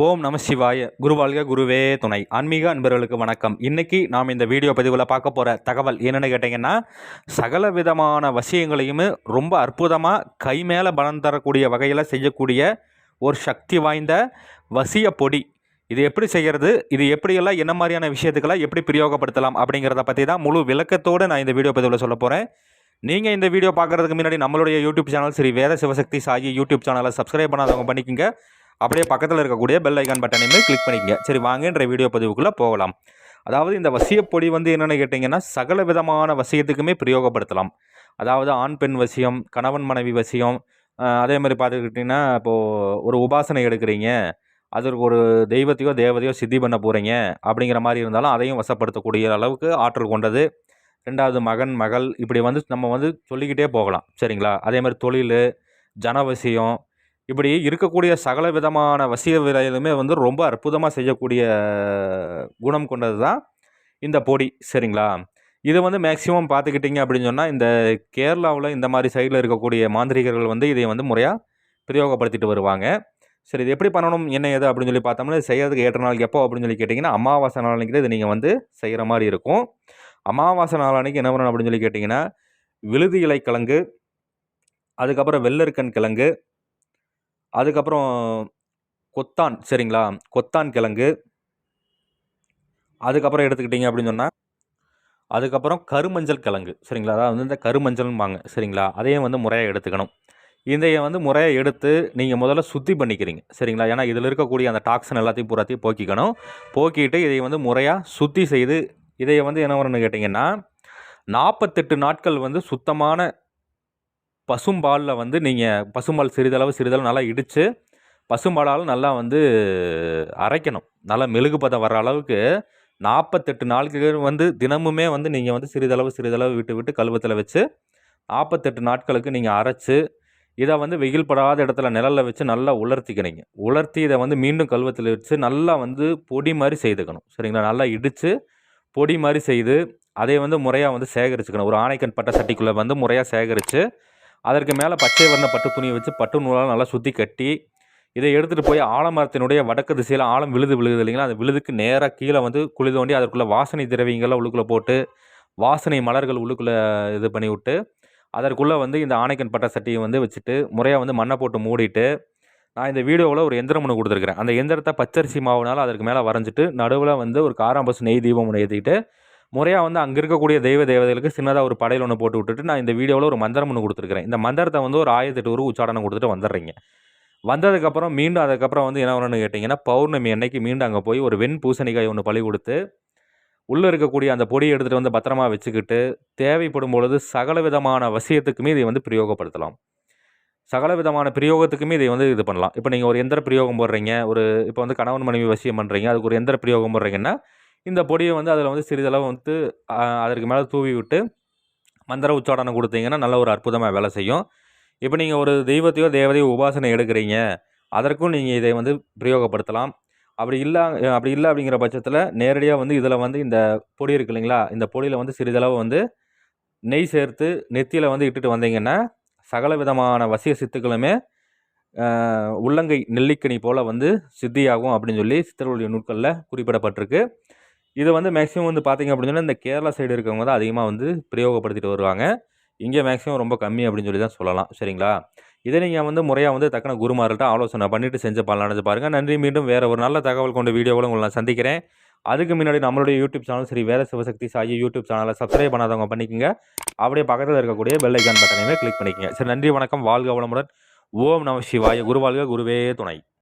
ஓம் நம சிவாய. குருவாழ்க குருவே துணை. ஆன்மீக அன்பர்களுக்கு வணக்கம். இன்றைக்கி நாம் இந்த வீடியோ பதிவில் பார்க்க போகிற தகவல் என்னென்னு கேட்டிங்கன்னா சகல விதமான வசியங்களையும் ரொம்ப அற்புதமாக கை மேலே பலம் தரக்கூடிய வகையில் செய்யக்கூடிய ஒரு சக்தி வாய்ந்த வசிய பொடி. இது எப்படி செய்கிறது இது எப்படியெல்லாம் என்ன மாதிரியான விஷயத்துக்கெல்லாம் எப்படி பிரயோகப்படுத்தலாம் அப்படிங்கிறத பற்றி தான் முழு விளக்கத்தோடு நான் இந்த வீடியோ பதிவில் சொல்ல போகிறேன் நீங்கள் இந்த வீடியோ பார்க்குறதுக்கு முன்னாடி நம்மளுடைய YouTube channel Sri Veda Shivashakti Sai YouTube சேனலை சப்ஸ்கிரைப் பண்ணாதவங்க பண்ணிக்கோங்க. அப்படியே பக்கத்தில் இருக்கக்கூடிய பெல் ஐக்கான் பட்டனையுமே கிளிக் பண்ணிக்கங்க. சரி வாங்கன்ற வீடியோ பதிவுக்குள்ளே போகலாம். அதாவது இந்த வசியப்பொடி வந்து என்னென்னு கேட்டிங்கன்னா சகல விதமான வசியத்துக்குமே பிரயோகப்படுத்தலாம். அதாவது ஆண் பெண் வசியம் கணவன் மனைவி வசியம் அதே மாதிரி பார்த்துக்கிட்டிங்கன்னா இப்போது ஒரு உபாசனை எடுக்கிறீங்க. அதற்கு ஒரு தெய்வத்தையோ தேவதையோ சித்தி பண்ண போகிறீங்க அப்படிங்கிற மாதிரி இருந்தாலும் அதையும் வசப்படுத்தக்கூடிய அளவுக்கு ஆற்றல் கொண்டது. ரெண்டாவது மகன் மகள் இப்படி வந்து நம்ம வந்து சொல்லிக்கிட்டே போகலாம். சரிங்களா? அதே மாதிரி தொழில் ஜனவசியம் இப்படி இருக்கக்கூடிய சகல விதமான வசிய விலையிலுமே வந்து ரொம்ப அற்புதமாக செய்யக்கூடிய குணம் கொண்டது தான் இந்த பொடி. சரிங்களா? இது வந்து மேக்ஸிமம் பார்த்துக்கிட்டிங்க அப்படின்னு சொன்னால் இந்த கேரளாவில் இந்த மாதிரி சைடில் இருக்கக்கூடிய மாந்திரிகர்கள் வந்து இதை வந்து முறையாக பிரயோகப்படுத்திட்டு வருவாங்க. சரி இது எப்படி பண்ணணும்? என்ன ஏது? அப்படின்னு சொல்லி பார்த்தோம்னா செய்கிறதுக்கு ஏற்ற நாளைக்கு எப்போ? அப்படின்னு சொல்லி கேட்டிங்கன்னா அமாவாசை நாள் அன்றைக்கி இது நீங்கள் வந்து செய்கிற மாதிரி இருக்கும். அமாவாசை நாள் அன்றைக்கி என்ன பண்ணணும் அப்படின்னு சொல்லி கேட்டிங்கன்னா விழுது இலை கிழங்கு அதுக்கப்புறம் வெள்ளருக்கன் கிழங்கு அதுக்கப்புறம் கொத்தான் சரிங்களா? கொத்தான் கிழங்கு. அதுக்கப்புறம் எடுத்துக்கிட்டிங்க அப்படின்னு சொன்னால் அதுக்கப்புறம் கருமஞ்சள் கிழங்கு சரிங்களா? அதாவது வந்து இந்த கருமஞ்சள்ம்பாங்க சரிங்களா? அதையும் வந்து முறையாக எடுத்துக்கணும். இதையை வந்து முறையாக எடுத்து நீங்கள் முதல்ல சுத்தி பண்ணிக்கிறீங்க சரிங்களா? ஏன்னா இதில் இருக்கக்கூடிய அந்த டாக்ஸன் எல்லாத்தையும் பூராத்தையும் போக்கிக்கணும். போக்கிட்டு இதை வந்து முறையாக சுத்தி செய்து இதை வந்து என்ன வரணும்னு கேட்டிங்கன்னா நாற்பத்தெட்டு நாட்கள் வந்து சுத்தமான பசும்பாலில் வந்து நீங்கள் பசும்பால் சிறிதளவு சிறிதளவு நல்லா இடித்து பசும்பாலால் நல்லா வந்து அரைக்கணும். நல்லா மெழுகு பதம் வர அளவுக்கு நாற்பத்தெட்டு நாளுக்கு வந்து தினமுமே வந்து நீங்கள் வந்து சிறிதளவு சிறிதளவு விட்டு விட்டு கழுவத்தில் வச்சு நாற்பத்தெட்டு நாட்களுக்கு நீங்கள் அரைச்சி இதை வந்து வெயில் படாத இடத்துல நிழலில் வச்சு நல்லா உலர்த்திக்கிறீங்க. உலர்த்தி இதை வந்து மீண்டும் கழுவத்தில் வச்சு நல்லா வந்து பொடி மாதிரி செய்துக்கணும். சரிங்களா? நல்லா இடித்து பொடி மாதிரி செய்து அதை வந்து முறையாக வந்து சேகரிச்சுக்கணும். ஒரு ஆணைக்கண் பட்ட சட்டிக்குள்ளே வந்து முறையாக சேகரித்து அதற்கு மேலே பச்சை வர்ண பட்டு துணியை வச்சு பட்டு நூலால் நல்லா சுற்றி கட்டி இதை எடுத்துகிட்டு போய் ஆலமரத்தினுடைய வடக்கு திசையில் ஆழம் விழுது விழுகுது இல்லைங்களா? அந்த விழுதுக்கு நேராக கீழே வந்து குழி தோண்டி அதற்குள்ளே வாசனை திரவியங்கள்லாம் உள்ளுக்குள்ளே போட்டு வாசனை மலர்கள் உள்ளுக்குள்ளே இது பண்ணி விட்டு அதற்குள்ளே வந்து இந்த ஆணைக்கன் பட்ட சட்டியை வந்து வச்சுட்டு முறையாக வந்து மண்ணை போட்டு மூடிட்டு நான் இந்த வீடியோவில் ஒரு எந்திரம் ஒன்று கொடுத்துருக்குறேன். அந்த எந்திரத்தை பச்சரிசி மாவுனால் அதற்கு மேலே வரைஞ்சிட்டு நடுவில் வந்து ஒரு காராம்பஸ் நெய் தீபம் ஒன்று ஏற்றிக்கிட்டு முறையாக வந்து அங்கே இருக்கக்கூடிய தெய்வ தேவதைகளுக்கு சின்னதாக ஒரு படையில் ஒன்று போட்டு விட்டுட்டு நான் இந்த வீடியோவில் ஒரு மந்திரம் ஒன்று கொடுத்துருக்கிறேன். இந்த மந்திரத்தை வந்து ஒரு ஆயிரத்தெட்டு ஒரு உச்சாடனம் கொடுத்துட்டு வந்துடுறீங்க. வந்ததுக்கப்புறம் மீண்டும் அதுக்கப்புறம் வந்து என்ன பண்ணணும்னு கேட்டிங்கன்னா பௌர்ணமி அன்னைக்கு மீண்டும் அங்கே போய் ஒரு வெண் பூசணிக்காய் ஒன்று பழி கொடுத்து உள்ளே இருக்கக்கூடிய அந்த பொடியை எடுத்துகிட்டு வந்து பத்திரமா வச்சுக்கிட்டு தேவைப்படும் பொழுது சகல விதமான வசியத்துக்குமே இதை வந்து பிரயோகப்படுத்தலாம். சகல விதமான பிரயோகத்துக்குமே இதை வந்து இது பண்ணலாம். இப்போ நீங்கள் ஒரு எந்திர பிரயோகம் போடுறீங்க ஒரு இப்போ வந்து கணவன் மனைவி வசியம் பண்ணுறீங்க அதுக்கு ஒரு எந்திர பிரயோகம் போடுறீங்கன்னா இந்த பொடியை வந்து அதில் வந்து சிறிதளவு வந்து அதற்கு மேலே தூவி விட்டு மந்திர உச்சாடனம் கொடுத்தீங்கன்னா நல்ல ஒரு அற்புதமாக வேலை செய்யும். இப்போ நீங்கள் ஒரு தெய்வத்தையோ தேவதையோ உபாசனை எடுக்கிறீங்க அதற்கும் நீங்கள் இதை வந்து பிரயோகப்படுத்தலாம். அப்படி இல்லை அப்படி இல்லை அப்படிங்கிற பட்சத்தில் நேரடியாக வந்து இதில் வந்து இந்த பொடி இருக்கு இல்லைங்களா இந்த பொடியில் வந்து சிறிதளவு வந்து நெய் சேர்த்து நெத்தியில் வந்து இட்டுட்டு வந்தீங்கன்னா சகல விதமான வசிய சித்துக்களுமே உள்ளங்கை நெல்லிக்கனி போல் வந்து சித்தியாகும் அப்படின்னு சொல்லி சித்தர்களுடைய நூட்களில் குறிப்பிடப்பட்டிருக்கு. இதை வந்து மேக்ஸிமம் வந்து பார்த்திங்க அப்படின்னு சொன்னால் இந்த கேரளா சைடு இருக்கவங்க தான் அதிகமாக வந்து பிரயோகப்படுத்திட்டு வருவாங்க. இங்கே மேக்ஸிமம் ரொம்ப கம்மி அப்படின்னு சொல்லி தான் சொல்லலாம். சரிங்களா? இதை நீங்கள் வந்து முறையாக வந்து தக்கன குருமார்கள்ட்ட ஆலோசனை பண்ணிவிட்டு செஞ்சு பண்ணலான்னு பாருங்கள் நன்றி. மீண்டும் வேறு ஒரு நல்ல தகவல் கொண்ட வீடியோவில் உங்களை நான் சந்திக்கிறேன். அதுக்கு முன்னாடி நம்மளுடைய யூடியூப் சேனல் சரி வேறு சிவசக்தி சாயி யூடியூப் சேனலை சப்ஸ்கிரைப் பண்ணாதவங்க பண்ணிக்கோங்க. அப்படியே பக்கத்தில் இருக்கக்கூடிய பெல் ஐக்கான் பட்டனையுமே கிளிக் பண்ணிக்கோங்க. சரி நன்றி வணக்கம். வாழ்க வளமுடன். ஓம் நம சிவாய. குருவாழ்க குருவே துணை.